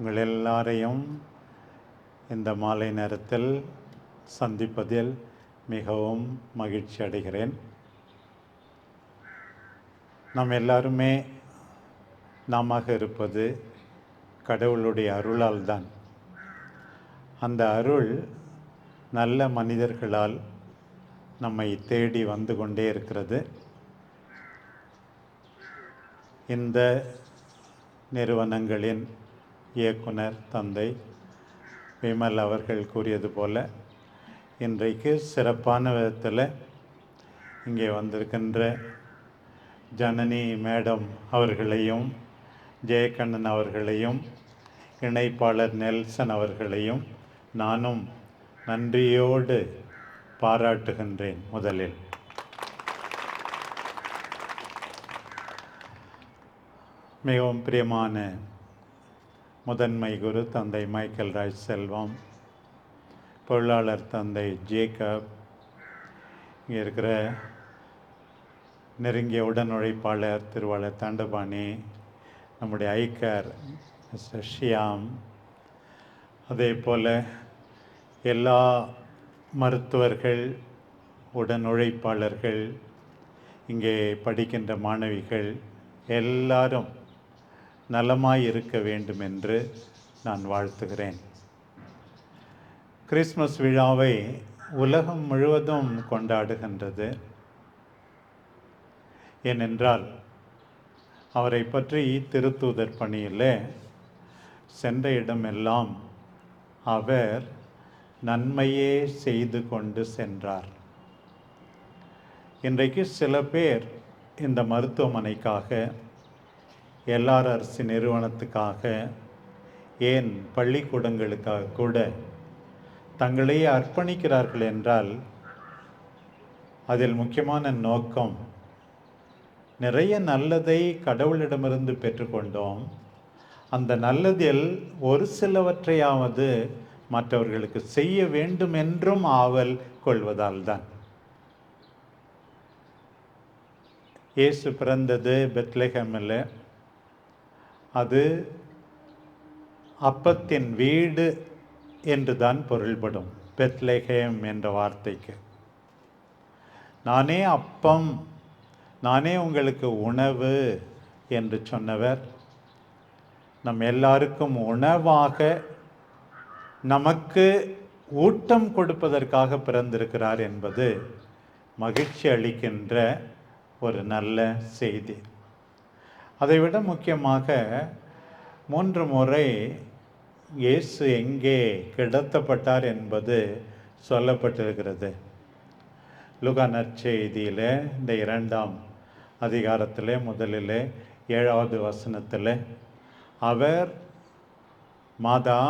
உங்கள் எல்லாரையும் இந்த மாலை நேரத்தில் சந்திப்பதில் மிகவும் மகிழ்ச்சி அடைகிறேன். நாம் எல்லாருமே நாம இருப்பது கடவுளுடைய அருளால் தான் அந்த அருள் நல்ல மனிதர்களால் நம்மை தேடி வந்து கொண்டே இருக்கிறது. இந்த நிறுவனங்களின் இயக்குனர் தந்தை விமல் அவர்கள் கூறியது போல இன்றைக்கு சிறப்பான விதத்தில் இங்கே வந்திருக்கின்ற ஜனனி மேடம் அவர்களையும் ஜெயக்கண்ணன் அவர்களையும் இணைப்பாளர் நெல்சன் அவர்களையும் நானும் நன்றியோடு பாராட்டுகின்றேன் முதலில். மிகவும் பிரியமான முதன்மை குரு தந்தை மைக்கேல் ராஜ் செல்வம் பொருளாளர் தந்தை ஜேக்கப் இங்கே இருக்கிற நெருங்கிய உடன் உழைப்பாளர் திருவாளர் தாண்டபாணி நம்முடைய ஐக்கர் மிஸ்டர் ஷியாம் அதே போல் எல்லா மருத்துவர்கள் உடன் உழைப்பாளர்கள் இங்கே படிக்கின்ற மாணவிகள் எல்லாரும் நலமாய் இருக்க வேண்டும் என்று நான் வாழ்த்துகிறேன். கிறிஸ்மஸ் விழாவை உலகம் முழுவதும் கொண்டாடுகின்றது. ஏனென்றால் அவரை பற்றி திருத்தூதர் பணியில் சென்ற இடமெல்லாம் அவர் நன்மையே செய்து கொண்டு சென்றார். இன்றைக்கு சில பேர் இந்த மருத்துவமனைக்காக எல்ஆர்ஆர்சி நிறுவனத்துக்காக ஏன் பள்ளிக்கூடங்களுக்காக கூட தங்களையே அர்ப்பணிக்கிறார்கள் என்றால் அதில் முக்கியமான நோக்கம் நிறைய நல்லதை கடவுளிடமிருந்து பெற்றுக்கொண்டோம். அந்த நல்லதில் ஒரு சிலவற்றையாவது மற்றவர்களுக்கு செய்ய வேண்டும் என்றும் ஆவல் கொள்வதால் தான் இயேசு பிறந்தது பெத்லெஹமில் அது அப்பத்தின் வீடு என்று தான் பொருள்படும். பெத்லேஹேம் என்ற வார்த்தைக்கு. நானே அப்பம் நானே உங்களுக்கு உணவு என்று சொன்னவர். நம் எல்லாருக்கும் உணவாக நமக்கு ஊட்டம் கொடுப்பதற்காக பிறந்திருக்கிறார் என்பது மகிழ்ச்சி அளிக்கின்ற ஒரு நல்ல செய்தி. அதைவிட முக்கியமாக மூன்று முறை இயேசு எங்கே கிடத்தப்பட்டார் என்பது சொல்லப்பட்டிருக்கிறது. லுகா நற்செய்தியில் இந்த இரண்டாம் அதிகாரத்தில் முதலில் ஏழாவது வசனத்தில் அவர் மாதா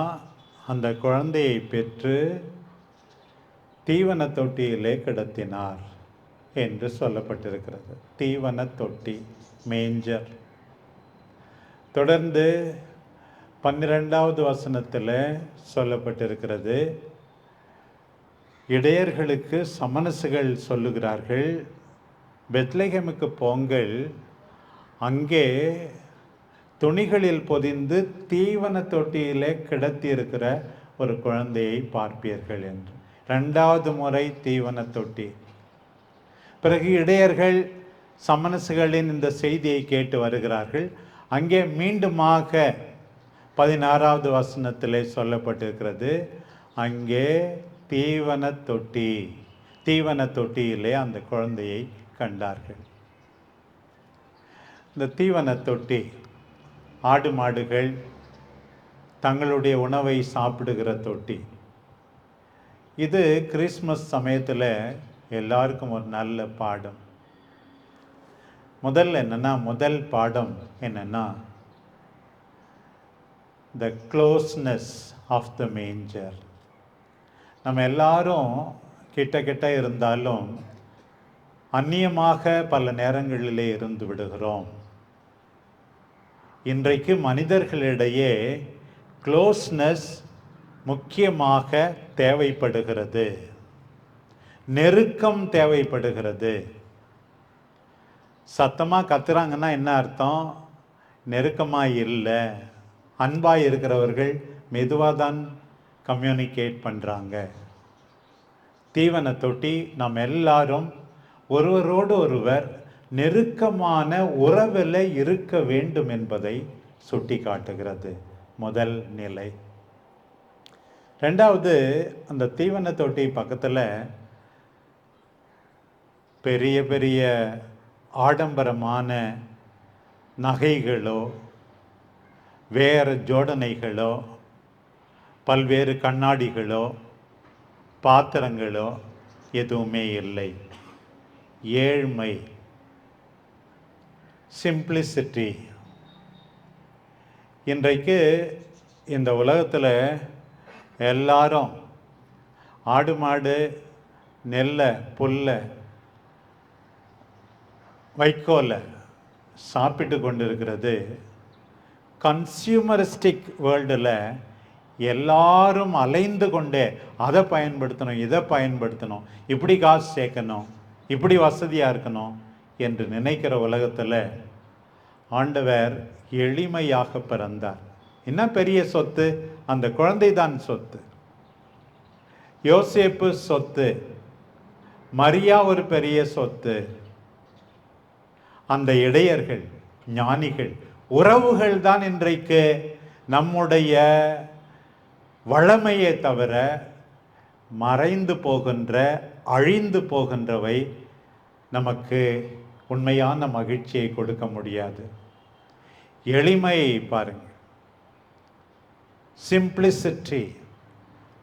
அந்த குழந்தையை பெற்று தீவன தொட்டியிலே கிடத்தினார் என்று சொல்லப்பட்டிருக்கிறது. தீவன தொட்டி மேஞ்சர். தொடர்ந்து பன்னிரெண்டாவது வசனத்தில் சொல்லப்பட்டிருக்கிறது. இடையர்களுக்கு சமனசுகள் சொல்லுகிறார்கள். பெத்லகேமுக்கு போங்கள். அங்கே துணிகளில் பொதிந்து தீவன தொட்டியிலே கிடத்தியிருக்கிற ஒரு குழந்தையை பார்ப்பீர்கள் என்று. ரெண்டாவது முறை தீவன தொட்டி. பிறகு இடையர்கள் சமனசுகளின் இந்த செய்தியை கேட்டு வருகிறார்கள். அங்கே மீண்டுமாக பதினாறாவது வசனத்திலே சொல்லப்பட்டிருக்கிறது. அங்கே தீவன தொட்டி தீவன தொட்டியிலே அந்த குழந்தையை கண்டார்கள். இந்த தீவன தொட்டி ஆடு மாடுகள் தங்களுடைய உணவை சாப்பிடுகிற தொட்டி. இது கிறிஸ்மஸ் சமயத்தில் எல்லாருக்கும் ஒரு நல்ல பாடம். முதல்ல என்னன்னா முதல் பாடம் என்னன்னா த க்ளோஸ்னஸ் ஆஃப் த மேஞ்சர் நம்ம எல்லாரும் கிட்ட கிட்ட இருந்தாலும் அந்நியமாக பல நேரங்களிலே இருந்து விடுகிறோம். இன்றைக்கு மனிதர்களிடையே க்ளோஸ்னஸ் முக்கியமாக தேவைப்படுகிறது. நெருக்கம் தேவைப்படுகிறது. சத்தமாக கத்துறாங்கன்னா என்ன அர்த்தம்? நெருக்கமாக இல்லை. அன்பாக இருக்கிறவர்கள் மெதுவாக தான் கம்யூனிகேட் பண்ணுறாங்க தீவன தொட்டி நாம் எல்லாரும் ஒருவரோடு ஒருவர் நெருக்கமான உறவில் இருக்க வேண்டும் என்பதை சுட்டி காட்டுகிறது முதல் நிலை. ரெண்டாவது அந்த தீவன தொட்டி பக்கத்தில் பெரிய பெரிய ஆடம்பரமான நகைகளோ வேறு ஜோடனைகளோ பல்வேறு கண்ணாடிகளோ பாத்திரங்களோ எதுவுமே இல்லை. ஏழ்மை சிம்பிளிசிட்டி இன்றைக்கு இந்த உலகத்தில் எல்லாரும் ஆடு மாடு நெல்லை புல்லை வைக்கோலை சாப்பிட்டு கொண்டு இருக்கிறது கன்சியூமரிஸ்டிக் வேர்ல்டில் எல்லாரும் அலைந்து கொண்டே அதை பயன்படுத்தணும் இதை பயன்படுத்தணும் இப்படி காசு சேர்க்கணும் இப்படி வசதியாக இருக்கணும் என்று நினைக்கிற உலகத்தில் ஆண்டவர் எளிமையாக பிறந்தார். என்ன பெரிய சொத்து? அந்த குழந்தை தான் சொத்து. யோசேப்பு சொத்து. மரியா ஒரு பெரிய சொத்து. அந்த இடையர்கள் ஞானிகள் உறவுகள் தான் இன்றைக்கு நம்முடைய வளமையை தவிர மறைந்து போகின்ற அழிந்து போகின்றவை நமக்கு உண்மையான மகிழ்ச்சியை கொடுக்க முடியாது. எளிமையை பாருங்க. சிம்பிளிசிட்டி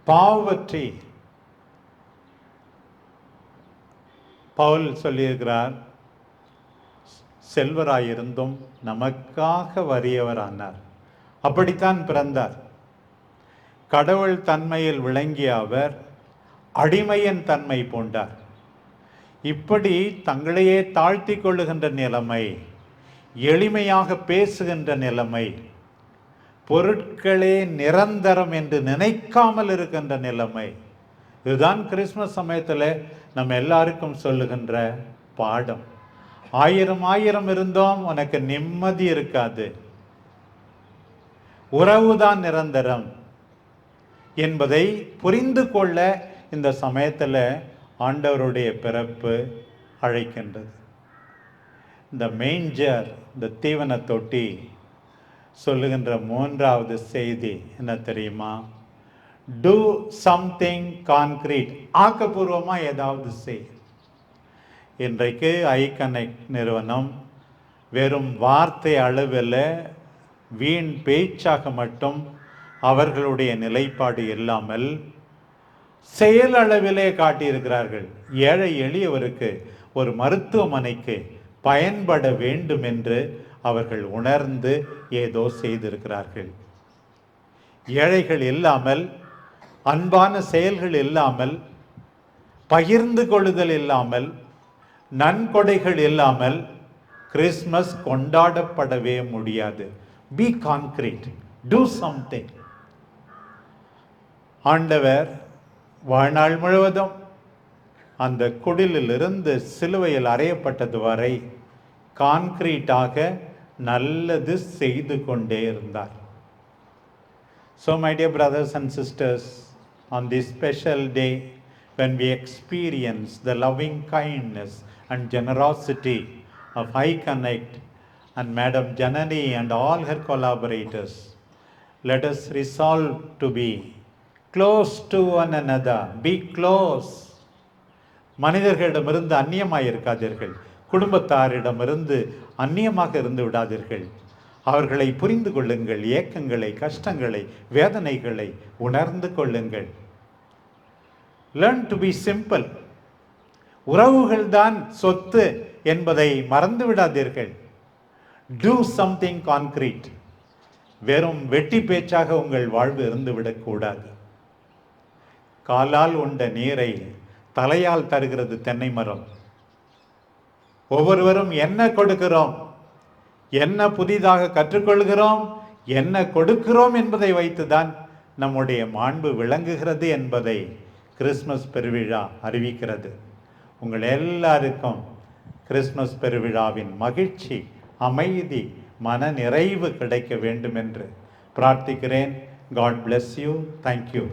பாவற்றி பவுல் சொல்லியிருக்கிறார் செல்வராயிருந்தும் நமக்காக வறியவரானார். அப்படித்தான் பிறந்தார். கடவுள் தன்மையில் விளங்கிய அவர் அடிமையின் தன்மை பூண்டார். இப்படி தங்களையே தாழ்த்தி கொள்ளுகின்ற நிலைமை எளிமையாக பேசுகின்ற நிலைமை பொருட்களே நிரந்தரம் என்று நினைக்காமல் இருக்கின்ற நிலைமை இதுதான் கிறிஸ்மஸ் சமயத்தில் நம்ம எல்லாருக்கும் சொல்லுகின்ற பாடம். ஆயிரம் ஆயிரம் இருந்தோம் உனக்கு நிம்மதி இருக்காது. உறவுதான் நிரந்தரம் என்பதை புரிந்து கொள்ள இந்த சமயத்தில் ஆண்டவருடைய பிறப்பு அழைக்கின்றது. இந்த மெயிஞ்சர் இந்த தீவன தொட்டி சொல்லுகின்ற மூன்றாவது செய்தி என்ன தெரியுமா? டூ சம்திங் கான்கிரீட் ஆக்கப்பூர்வமாக ஏதாவது செய். இன்றைக்கு ஐ கனெக்ட் நிறுவனம் வெறும் வார்த்தை அளவில் வீண் பேச்சாக மட்டும் அவர்களுடைய நிலைப்பாடு இல்லாமல் செயல் அளவிலே காட்டியிருக்கிறார்கள். ஏழை எளியவருக்கு ஒரு மருத்துவமனைக்கு பயன்பட வேண்டும் என்று அவர்கள் உணர்ந்து ஏதோ செய்திருக்கிறார்கள். ஏழைகள் இல்லாமல் அன்பான செயல்கள் இல்லாமல் பகிர்ந்து கொள்ளுதல் இல்லாமல் நன்கொடைகள் இல்லாமல் கிறிஸ்மஸ் கொண்டாடப்படவே முடியாது. பி கான்கிரீட் டூ சம்திங் ஆண்டவர் வாழ்நாள் முழுவதும் அந்த குடிலிலிருந்து சிலுவையில் அறையப்பட்டது வரை கான்கிரீட்டாக நல்லது செய்து கொண்டே இருந்தார். So my dear brothers and sisters on the special day when we experience the loving kindness and generosity of High Connect and Madam Janani and all her collaborators, let us resolve to be close to one another. Be close. மனிதர்களிடமிருந்து அந்நியமாக இருக்காதீர்கள் குடும்பத்தாரிடமிருந்து அந்நியமாக இருந்து விடாதீர்கள். அவர்களை புரிந்து கொள்ளுங்கள். ஏக்கங்களை கஷ்டங்களை வேதனைகளை உணர்ந்து கொள்ளுங்கள். லேர்ன் டு பி சிம்பிள் உறவுகள் தான் சொத்து என்பதை மறந்து விடாதீர்கள் டூ சம்திங் கான்கிரீட் வெறும் வெட்டி பேச்சாக உங்கள் வாழ்வு இருந்துவிடக்கூடாது காலால் உண்ட நீரை தலையால் தருகிறது தென்னை மரம். ஒவ்வொருவரும் என்ன கொடுக்கிறோம்? என்ன புதிதாக கற்றுக்கொள்கிறோம்? என்ன கொடுக்கிறோம் என்பதை வைத்துதான் நம்முடைய மாண்பு விளங்குகிறது என்பதை கிறிஸ்மஸ் பெருவிழா அறிவிக்கிறது. உங்கள் எல்லாருக்கும் கிறிஸ்மஸ் பெருவிழாவின் மகிழ்ச்சி அமைதி மன நிறைவு கிடைக்க வேண்டும் என்று பிரார்த்திக்கிறேன் காட் பிளெஸ் யூ தேங்க்யூ